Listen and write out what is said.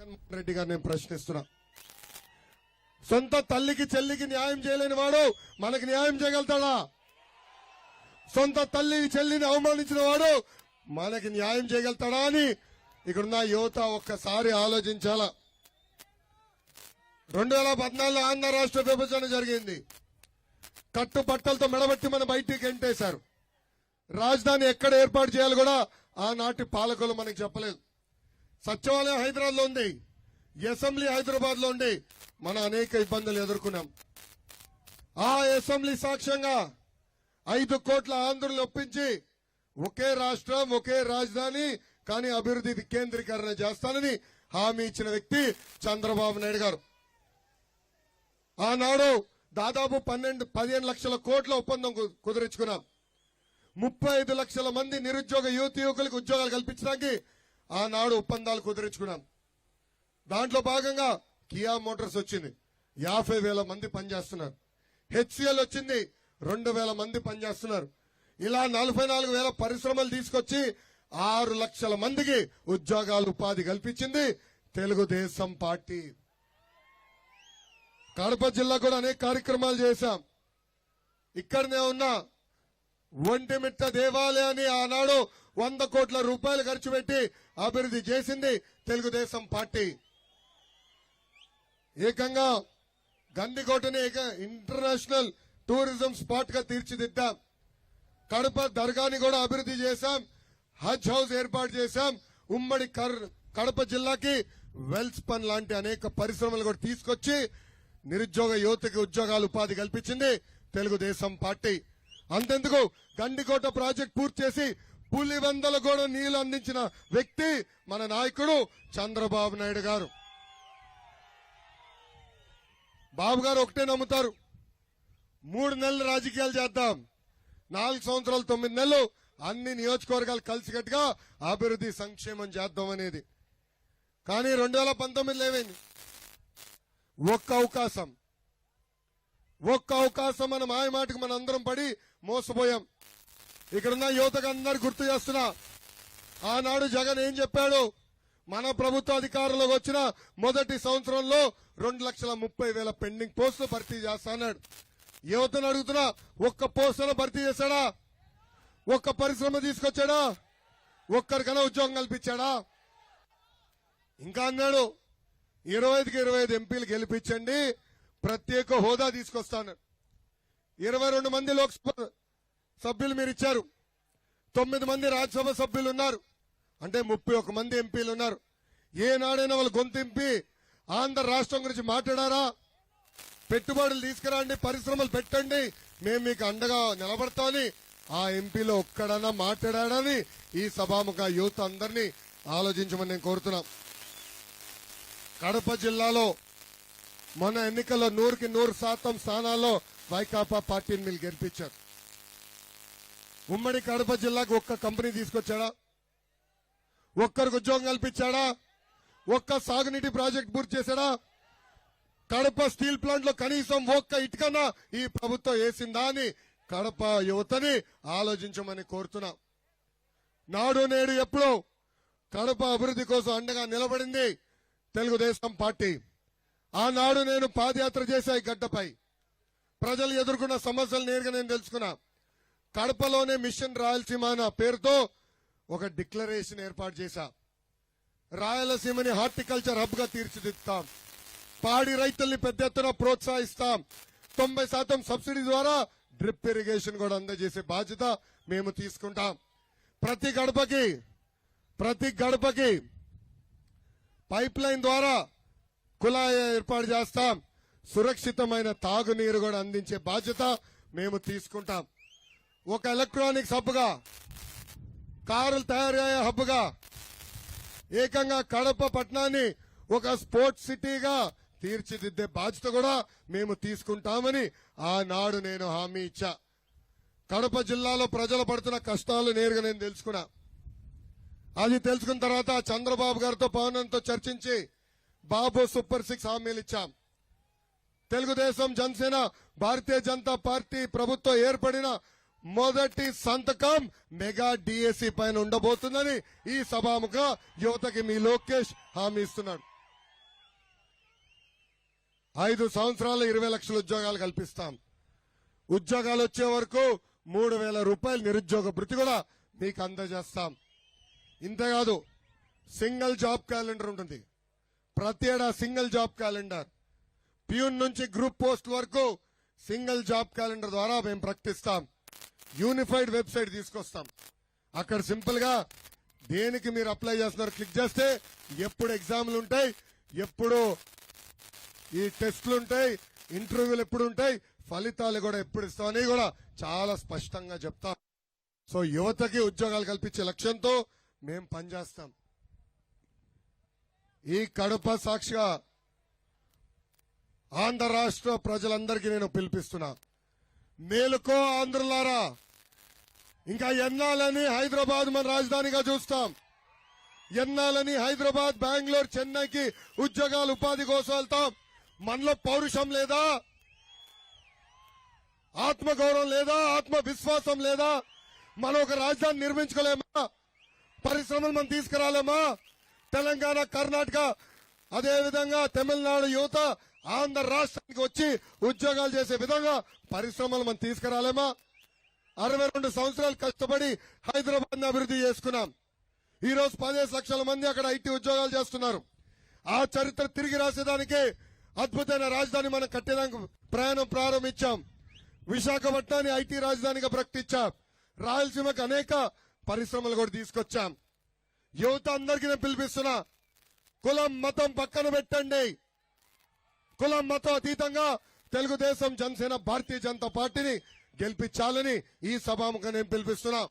జగన్మోహన్ రెడ్డి గారు నేను ప్రశ్నిస్తున్నా. సొంత తల్లికి చెల్లికి న్యాయం చేయలేని వాడు మనకి న్యాయం చేయగలుగుతాడా? సొంత తల్లి చెల్లిని అవమానించిన వాడు మనకి న్యాయం చేయగలుగుతాడా అని ఇక్కడున్న యువత ఒక్కసారి ఆలోచించాలా? రెండు వేల పద్నాలుగులో ఆంధ్ర రాష్ట్ర విభజన జరిగింది. కట్టుబట్టలతో మెడబట్టి మన బయటికి ఎంటేశారు. రాజధాని ఎక్కడ ఏర్పాటు చేయాలి కూడా ఆనాటి పాలకులు మనకు చెప్పలేదు. సచివాలయం హైదరాబాద్లో ఉంది. అసెంబ్లీ హైదరాబాద్లో ఉంది. మనం అనేక ఇబ్బందులు ఎదుర్కొన్నాం. ఆ అసెంబ్లీ సాక్ష్యంగా ఐదు కోట్ల ఆంధ్రులు ఒప్పించి ఒకే రాష్ట్రం ఒకే రాజధాని కానీ అభివృద్ధి వికేంద్రీకరణ చేస్తానని హామీ ఇచ్చిన వ్యక్తి చంద్రబాబు నాయుడు గారు. ఆనాడు దాదాపు పన్నెండు పదిహేను లక్షల కోట్ల ఒప్పందం కు- ముప్పై ఐదు లక్షల మంది నిరుద్యోగ యువతి యువకులకు ఉద్యోగాలు కల్పించడానికి ఆనాడు ఒప్పందాలు కుదిరించుకున్నాం. దాంట్లో భాగంగా కియా మోటార్స్ వచ్చింది. యాభై వేల మంది పనిచేస్తున్నారు. హెచ్సిఎల్ వచ్చింది. రెండు వేల మంది పనిచేస్తున్నారు. ఇలా నలభై నాలుగు వేల పరిశ్రమలు తీసుకొచ్చి ఆరు లక్షల మందికి ఉద్యోగాలు ఉపాధి కల్పించింది తెలుగుదేశం పార్టీ. కడప జిల్లా కూడా అనేక కార్యక్రమాలు చేశాం. ఇక్కడనే ఉన్న ఒంటిమిట్ట దేవాలయాన్ని ఆనాడు వంద కోట్ల రూపాయలు ఖర్చు పెట్టి అభివృద్ధి చేసింది తెలుగుదేశం పార్టీ. ఏకంగా గందికోటని ఇంటర్నేషనల్ టూరిజం స్పాట్గా తీర్చిదిద్దాం. కడప దర్గాని కూడా అభివృద్ధి చేశాం. హజ్ హౌస్ ఏర్పాటు చేశాం. ఉమ్మడి కడప జిల్లాకి వెల్స్ పన్ లాంటి అనేక పరిశ్రమలు కూడా తీసుకొచ్చి నిరుద్యోగ యువతకి ఉద్యోగాలు ఉపాధి కల్పించింది తెలుగుదేశం పార్టీ. అంతెందుకు గండికోట ప్రాజెక్ట్ పూర్తి చేసి పులివందల కూడా నీళ్ళు అందించిన వ్యక్తి మన నాయకుడు చంద్రబాబు నాయుడు గారు. బాబు గారు ఒకటే నమ్ముతారు. మూడు నెలలు రాజకీయాలు చేద్దాం. నాలుగు సంవత్సరాలు తొమ్మిది నెలలు అన్ని నియోజకవర్గాలు కలిసికట్టుగా అభివృద్ధి సంక్షేమం చేద్దాం అనేది. కానీ రెండు వేల పంతొమ్మిదిలో ఏమైంది? ఒక్క అవకాశం. ఒక్క అవకాశం మన మాయమాటకు మన అందరం పడి మోసపోయాం. ఇక్కడున్న యువతకు అందరు గుర్తు చేస్తున్నా ఆనాడు జగన్ ఏం చెప్పాడు? మన ప్రభుత్వ అధికారంలోకి వచ్చిన మొదటి సంవత్సరంలో రెండు లక్షల ముప్పై వేల పెండింగ్ పోస్టులు భర్తీ చేస్తాన్నాడు యువతను అడుగుతున్నా ఒక్క పోస్టులను భర్తీ చేశాడా? ఒక్క పరిశ్రమ తీసుకొచ్చాడా? ఒక్కరికైనా ఉద్యోగం కల్పించాడా? ఇంకా అన్నాడు ఇరవై ఐదుకి ఇరవై ఐదు ఎంపీలు గెలిపించండి ప్రత్యేక హోదా తీసుకొస్తాను. ఇరవై రెండు మంది లోక్సభ సభ్యులు మీరు ఇచ్చారు. తొమ్మిది మంది రాజ్యసభ సభ్యులు ఉన్నారు. అంటే ముప్పై ఒక మంది ఎంపీలు ఉన్నారు. ఏనాడైనా వాళ్ళు గొంతింపి ఆంధ్ర రాష్ట్రం గురించి మాట్లాడారా? పెట్టుబడులు తీసుకురండి పరిశ్రమలు పెట్టండి. మేము మీకు అండగా నిలబడతామని ఆ ఎంపీలో ఒక్కడన్నా మాట్లాడాడని ఈ సభాముఖ యూత్ అందరినీ ఆలోచించమని నేను కోరుతున్నాం. కడప జిల్లాలో మొన్న ఎన్నికల్లో నూరుకి నూరు శాతం స్థానాల్లో వైకాపా పార్టీని మీరు గెలిపించారు. ఉమ్మడి కడప జిల్లాకు ఒక్క కంపెనీ తీసుకొచ్చాడా? ఒక్కరికి ఉద్యోగం కల్పించాడా? ఒక్క సాగునీటి ప్రాజెక్ట్ పూర్తి చేశాడా? కడప స్టీల్ ప్లాంట్లో కనీసం ఒక్క ఇటుకన్నా ఈ ప్రభుత్వం వేసిందా అని కడప యువతని ఆలోచించమని కోరుతున్నా. నాడు నేడు ఎప్పుడు కడప అభివృద్ధి కోసం అండగా నిలబడింది తెలుగుదేశం పార్టీ. ఆనాడు నేను పాదయాత్ర చేశా ఈ గడ్డపై. ప్రజలు ఎదుర్కొన్న సమస్యలు నేరుగా నేను తెలుసుకున్నా. కడపలోనే మిషన్ రాయలసీమ అన్న పేరుతో ఒక డిక్లరేషన్ ఏర్పాటు చేశా. రాయలసీమని హార్టికల్చర్ హబ్గా తీర్చిదిద్దుతాం. పాడి రైతుల్ని పెద్ద ఎత్తున ప్రోత్సహిస్తాం. తొంభై శాతం సబ్సిడీ ద్వారా డ్రిప్ ఇరిగేషన్ కూడా అందజేసే బాధ్యత మేము తీసుకుంటాం. ప్రతి గడపకి ప్రతి గడపకి పైప్ లైన్ ద్వారా కుళాయి ఏర్పాటు చేస్తాం. సురక్షితమైన తాగునీరు కూడా అందించే బాధ్యత మేము తీసుకుంటాం. ఒక ఎలక్ట్రానిక్స్ హబ్గా కారులు తయారయ్యే హబ్గా ఏకంగా కడప పట్టణాన్ని ఒక స్పోర్ట్స్ సిటీగా తీర్చిదిద్దే బాధ్యత కూడా మేము తీసుకుంటామని ఆనాడు నేను హామీ ఇచ్చా. కడప జిల్లాలో ప్రజలు పడుతున్న కష్టాలు నేరుగా నేను తెలుసుకున్నా. అది తెలుసుకున్న తర్వాత చంద్రబాబు గారితో పవన్తో చర్చించి బాబు సూపర్ సిక్స్ హామీలు ఇచ్చాం. తెలుగుదేశం జనసేన భారతీయ జనతా పార్టీ ప్రభుత్వం ఏర్పడిన మొదటి సంతకం మెగా డిఎస్సి పైన ఉండబోతుందని ఈ సభాముఖ యువతకి మీ లోకేష్ హామీ ఇస్తున్నాడు. ఐదు సంవత్సరాలు ఇరవై లక్షల ఉద్యోగాలు కల్పిస్తాం. ఉద్యోగాలు వచ్చే వరకు మూడు వేల రూపాయలు నిరుద్యోగ భృతి కూడా మీకు అందజేస్తాం. ఇంతేకాదు సింగిల్ జాబ్ క్యాలెండర్ ఉంటుంది. ప్రతి ఏడా సింగిల్ జాబ్ క్యాలెండర్. ప్యూన్ నుంచి గ్రూప్ పోస్ట్ వరకు సింగిల్ జాబ్ క్యాలెండర్ ద్వారా మేము ప్రకటిస్తాం. యూనిఫైడ్ వెబ్సైట్ తీసుకొస్తాం. అక్కడ సింపుల్గా దేనికి మీరు అప్లై చేస్తున్నారు క్లిక్ చేస్తే ఎప్పుడు ఎగ్జామ్లు ఉంటాయి ఎప్పుడు ఈ టెస్ట్లు ఉంటాయి ఇంటర్వ్యూలు ఎప్పుడు ఉంటాయి ఫలితాలు కూడా ఎప్పుడు ఇస్తామని కూడా చాలా స్పష్టంగా చెప్తాం. సో యువతకి ఉద్యోగాలు కల్పించే లక్ష్యంతో మేము పనిచేస్తాం. ఈ కడప సాక్షిగా ఆంధ్ర రాష్ట్ర ప్రజలందరికీ నేను పిలిపిస్తున్నా. మేలుకో ఆంధ్రులారా. ఇంకా ఎన్నాలని హైదరాబాద్ మన రాజధానిగా చూస్తాం. ఎన్నాలని హైదరాబాద్ బెంగళూరు చెన్నైకి ఉద్యోగాలు ఉపాధి కోసం వెళ్తాం మనలో పౌరుషం లేదా? ఆత్మగౌరవం లేదా? ఆత్మ విశ్వాసం లేదా? మనం ఒక రాజధాని నిర్మించుకోలేమా? పరిశ్రమలు మనం తీసుకురాలేమా? తెలంగాణ కర్ణాటక అదేవిధంగా తమిళనాడు యువత ఆంధ్ర రాష్ట్రానికి వచ్చి ఉద్యోగాలు చేసే విధంగా పరిశ్రమలు మనం తీసుకురాలేమా? అరవై రెండు సంవత్సరాలు కష్టపడి హైదరాబాద్ అభివృద్ధి చేసుకున్నాం. ఈ రోజు పదిహేను లక్షల మంది అక్కడ ఐటీ ఉద్యోగాలు చేస్తున్నారు. ఆ చరిత్ర తిరిగి రాసేదానికే అద్భుతమైన రాజధాని మనం కట్టేదానికి ప్రయాణం ప్రారంభించాం. విశాఖపట్నాన్ని ఐటీ రాజధానిగా ప్రకటించాం. రాయలసీమకు అనేక పరిశ్రమలు కూడా తీసుకొచ్చాం. యువత అందరికీ నేను పిలిపిస్తున్నా. కులం మతం పక్కన పెట్టండి. కులం మతం అతీతంగా తెలుగుదేశం జనసేన భారతీయ జనతా పార్టీని గెలిపించాలని ఈ సభాముఖం నేను పిలిపిస్తున్నా.